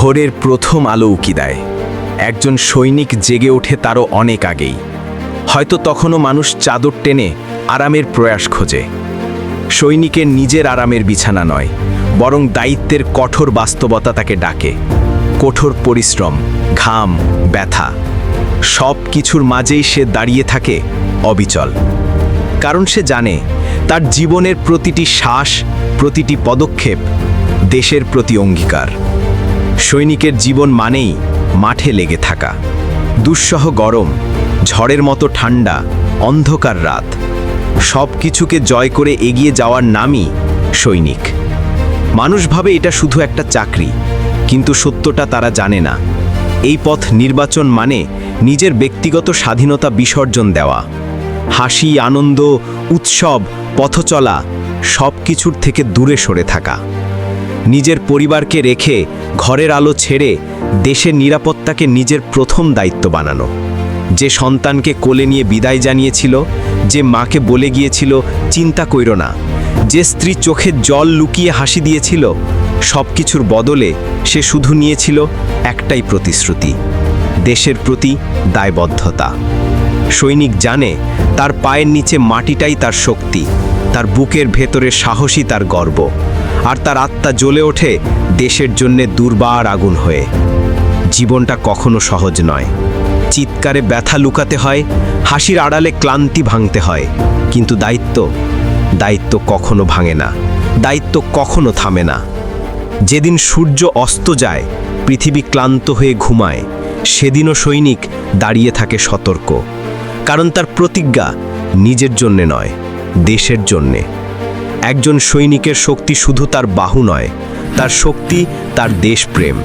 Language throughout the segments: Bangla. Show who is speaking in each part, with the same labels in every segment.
Speaker 1: ভোরের প্রথম আলো উকি দেয়। একজন সৈনিক জেগে ওঠে তারও অনেক আগেই। হয়তো তখনও মানুষ চাদর টেনে আরামের প্রয়াস খোঁজে। সৈনিকের নিজের আরামের বিছানা নয়, বরং দায়িত্বের কঠোর বাস্তবতা তাকে ডাকে। কঠোর পরিশ্রম, ঘাম, ব্যথা, সব কিছুর মাঝেই সে দাঁড়িয়ে থাকে অবিচল। কারণ সে জানে, তার জীবনের প্রতিটি শ্বাস, প্রতিটি পদক্ষেপ দেশের প্রতি অঙ্গীকার। সৈনিকের জীবন মানেই মাঠে লেগে থাকা। দুঃসহ গরম, ঝড়ের মতো ঠান্ডা অন্ধকার রাত। সব কিছুকে জয় করে এগিয়ে যাওয়ার নামই সৈনিক। মানুষ ভাবে এটা শুধু একটা চাকরি, কিন্তু সত্যটা তারা জানে না। এই পথ নির্বাচন মানে নিজের ব্যক্তিগত স্বাধীনতা বিসর্জন দেওয়া। হাসি, আনন্দ, উৎসব, পথচলা সব কিছুর থেকে দূরে সরে থাকা। নিজের পরিবারকে রেখে ঘরের আলো ছেড়ে দেশের নিরাপত্তাকে নিজের প্রথম দায়িত্ব বানানো। যে সন্তানকে কোলে নিয়ে বিদায় জানিয়েছিল, যে মাকে বলে গিয়েছিল, চিন্তা কইর না। যে স্ত্রী চোখে জল লুকিয়ে হাসি দিয়েছিল সব কিছুর বদলে সে শুধু নিয়েছিল একটাই প্রতিশ্রুতি, দেশের প্রতি দায়বদ্ধতা। সৈনিক জানে, তার পায়ের নিচে মাটিটাই তার শক্তি, তার বুকের ভেতরে সাহসী তার গর্ব। আর তার আত্মা জ্বলে ওঠে দেশের জন্যে দুর্বার আগুন হয়ে। জীবনটা কখনো সহজ নয়। চিৎকারে ব্যথা লুকাতে হয়, হাসির আড়ালে ক্লান্তি ভাঙতে হয়। কিন্তু দায়িত্ব দায়িত্ব কখনো ভাঙে না। দায়িত্ব কখনো থামে না। যেদিন সূর্য অস্ত যায়, পৃথিবী ক্লান্ত হয়ে ঘুমায়, সেদিনও সৈনিক দাঁড়িয়ে থাকে সতর্ক। কারণ তার প্রতিজ্ঞা নিজের জন্যে নয়, দেশের জন্যে। একজন সৈনিকের শক্তি শুধু তার বাহু নয়, তার শক্তি তার দেশপ্রেম।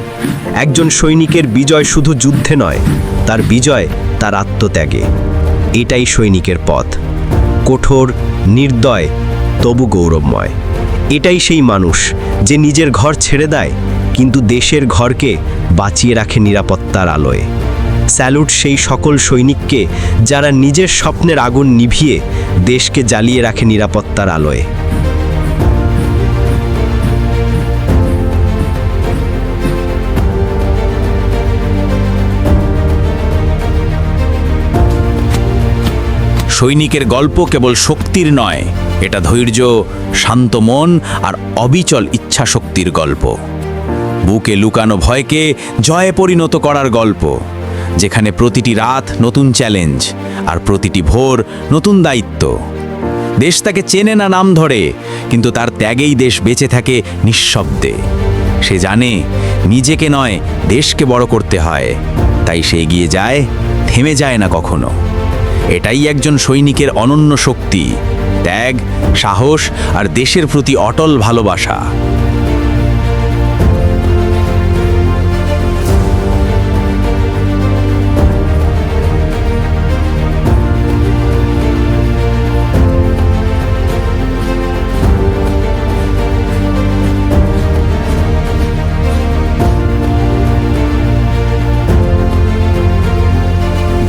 Speaker 1: একজন সৈনিকের বিজয় শুধু যুদ্ধে নয়, তার বিজয় তার আত্মত্যাগে। এটাই সৈনিকের পথ। কঠোর, নির্দয়, তবু গৌরবময়। এটাই সেই মানুষ যে নিজের ঘর ছেড়ে দেয়, কিন্তু দেশের ঘরকে বাঁচিয়ে রাখে নিরাপত্তার আলোয়। স্যালুট সেই সকল সৈনিককে যারা নিজের স্বপ্নের আগুন নিভিয়ে দেশকে জ্বালিয়ে রাখে নিরাপত্তার আলোয়।
Speaker 2: সৈনিকের গল্প কেবল শক্তির নয়, এটা ধৈর্য, শান্ত মন আর অবিচল ইচ্ছাশক্তির গল্প। বুকে লুকানো ভয়কে জয়ে পরিণত করার গল্প, যেখানে প্রতিটি রাত নতুন চ্যালেঞ্জ আর প্রতিটি ভোর নতুন দায়িত্ব। দেশ তাকে চেনে না নাম ধরে, কিন্তু তার ত্যাগেই দেশ বেঁচে থাকে নিঃশব্দে। সে জানে, নিজেকে নয়, দেশকে বড় করতে হয়, তাই সে এগিয়ে যায়, থেমে যায় না কখনো। এটাই একজন সৈনিকের অনন্য শক্তি ত্যাগ সাহস আর দেশের প্রতি অটল ভালোবাসা।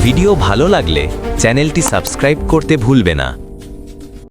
Speaker 3: ভিডিও ভালো লাগলে চ্যানেলটি সাবস্ক্রাইব করতে ভুলবে না।